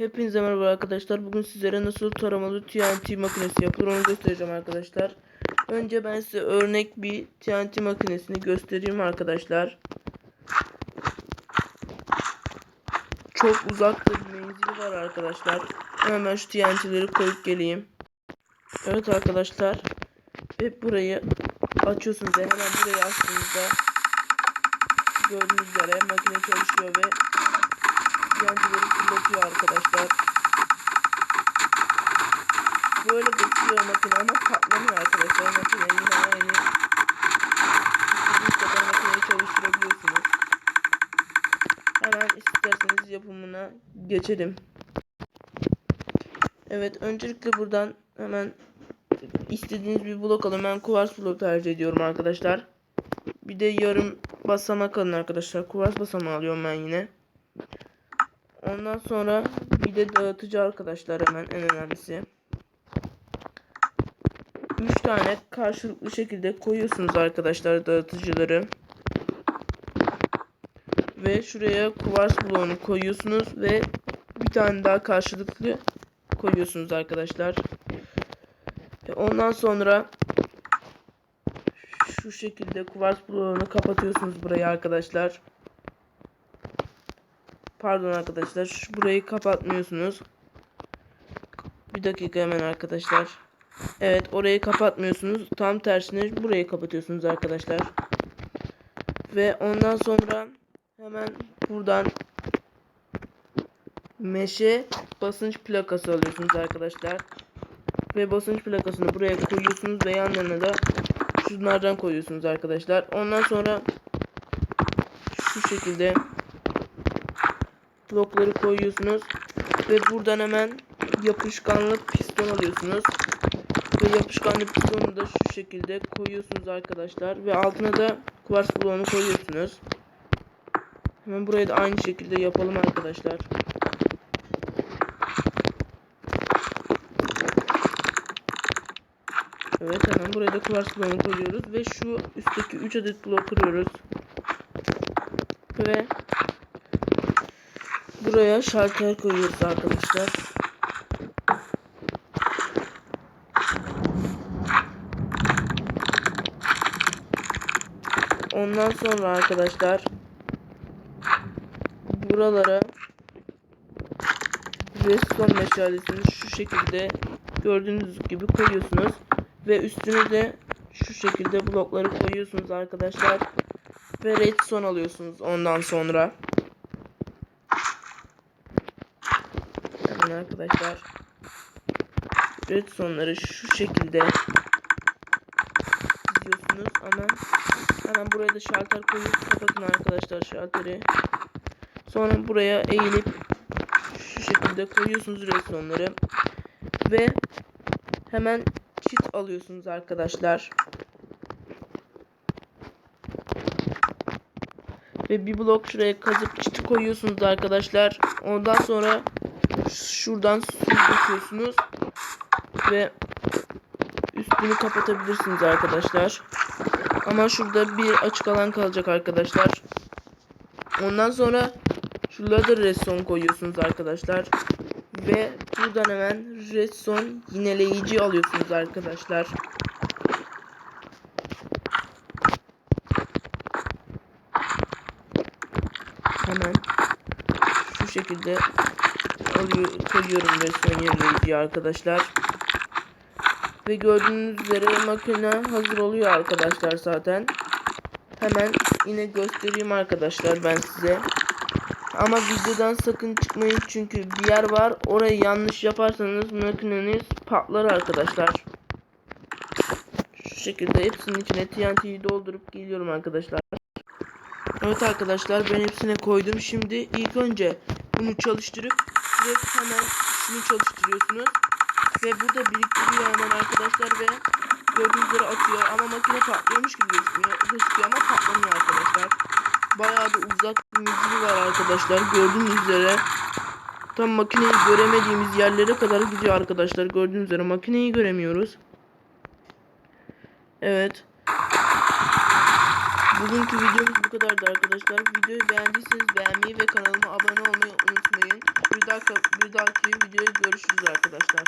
Hepinize merhaba arkadaşlar. Bugün sizlere nasıl taramalı TNT makinesi yapılır onu göstereceğim arkadaşlar. Önce ben size örnek bir TNT makinesini göstereyim arkadaşlar. Çok uzakta bir menzili var arkadaşlar. Hemen şu TNT'leri koyup geleyim. Evet arkadaşlar. Ve burayı açıyorsunuz hemen burayı açtığınızda gördüğünüz üzere makine çalışıyor ve TNT'leri fırlatıyor arkadaşlar. Böyle geçiyor makine ama patlamıyor arkadaşlar. Makine yine aynı. İstediğiniz kadar makineyi çalıştırabiliyorsunuz. Hemen isterseniz yapımına geçelim. Evet öncelikle buradan hemen istediğiniz bir blok alın. Ben kuvars blok tercih ediyorum arkadaşlar. Bir de yarım basamak alın arkadaşlar. Kuvars basamağı alıyorum ben yine. Ondan sonra bir de dağıtıcı arkadaşlar hemen en önemlisi. 3 tane karşılıklı şekilde koyuyorsunuz arkadaşlar dağıtıcıları. Ve şuraya kuvars bloğunu koyuyorsunuz ve bir tane daha karşılıklı koyuyorsunuz arkadaşlar. Ve ondan sonra şu şekilde kuvars bloğunu kapatıyorsunuz burayı arkadaşlar. Pardon arkadaşlar. Burayı kapatmıyorsunuz. Bir dakika hemen arkadaşlar. Evet orayı kapatmıyorsunuz. Tam tersine burayı kapatıyorsunuz arkadaşlar. Ve ondan sonra hemen buradan meşe basınç plakası alıyorsunuz arkadaşlar. Ve basınç plakasını buraya koyuyorsunuz ve yanlarına da şunlardan koyuyorsunuz arkadaşlar. Ondan sonra şu şekilde blokları koyuyorsunuz ve buradan hemen yapışkanlı piston alıyorsunuz ve yapışkanlı pistonu da şu şekilde koyuyorsunuz arkadaşlar ve altına da kuvars bloğunu koyuyorsunuz. Hemen burayı da aynı şekilde yapalım arkadaşlar. Evet hemen buraya da kuvars bloğunu koyuyoruz ve şu üstteki 3 adet blok kırıyoruz. Ve buraya şalter koyuyoruz arkadaşlar. Ondan sonra arkadaşlar buralara redstone meşalesini şu şekilde gördüğünüz gibi koyuyorsunuz ve üstüne de şu şekilde blokları koyuyorsunuz arkadaşlar ve redstone alıyorsunuz ondan sonra hemen arkadaşlar redstone'ları şu şekilde diziyorsunuz ama hemen buraya da şalter koyup kapatın arkadaşlar şalteri sonra buraya eğilip şu şekilde koyuyorsunuz redstone'ları ve hemen çit alıyorsunuz arkadaşlar. Ve bir blok şuraya kazıp çiti koyuyorsunuz arkadaşlar. Ondan sonra şuradan su döküyorsunuz. Ve üstünü kapatabilirsiniz arkadaşlar. Ama şurada bir açık alan kalacak arkadaşlar. Ondan sonra şurada da redstone koyuyorsunuz arkadaşlar. Ve buradan hemen redstone yineleyici alıyorsunuz arkadaşlar. Hemen şu şekilde koyuyorum redstone yineleyiciyi arkadaşlar. Ve gördüğünüz üzere makine hazır oluyor arkadaşlar zaten. Hemen yine göstereyim arkadaşlar ben size. Ama videodan sakın çıkmayın çünkü bir yer var. Orayı yanlış yaparsanız makineniz patlar arkadaşlar. Şu şekilde hepsinin içine TNT'yi doldurup geliyorum arkadaşlar. Evet arkadaşlar ben hepsine koydum. Şimdi ilk önce bunu çalıştırıp direkt hemen şunu çalıştırıyorsunuz. Ve burada biriktiriyor hemen arkadaşlar ve gördüğünüz üzere atıyor. Ama makine patlıyormuş gibi gözüküyor, gözüküyor ama patlamıyor arkadaşlar bayağı da uzak bir menzili var arkadaşlar. Gördüğünüz üzere tam makineyi göremediğimiz yerlere kadar gidiyor arkadaşlar. Gördüğünüz üzere makineyi göremiyoruz. Evet. Bugünkü videomuz bu kadardı arkadaşlar. Videoyu beğendiyseniz beğenmeyi ve kanalıma abone olmayı unutmayın. Bir dahaki, bir dahaki videoya görüşürüz arkadaşlar.